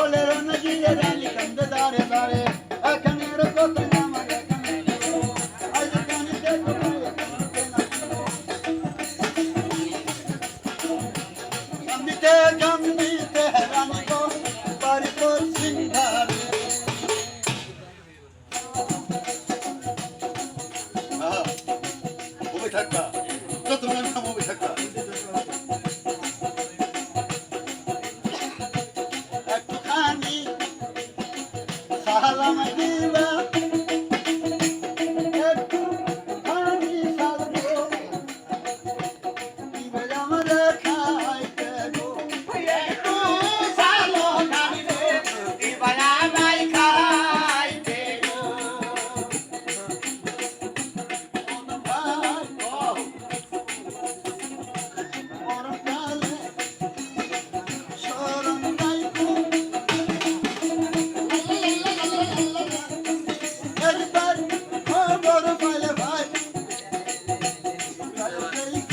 Olero na gire dali kande dare dare, akane roko থাকবা যতক্ষণ সমবে থাকবা একটুখানি সাহালাম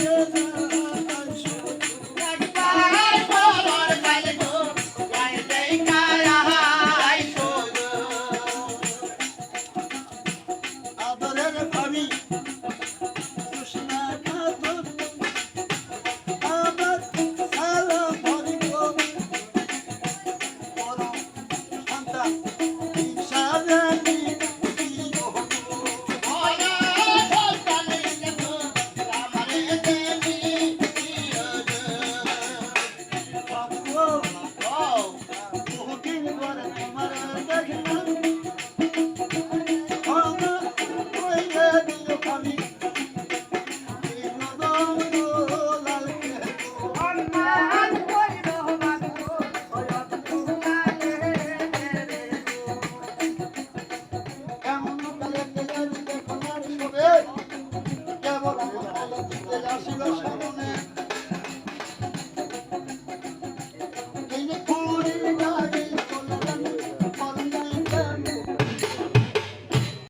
love Bye.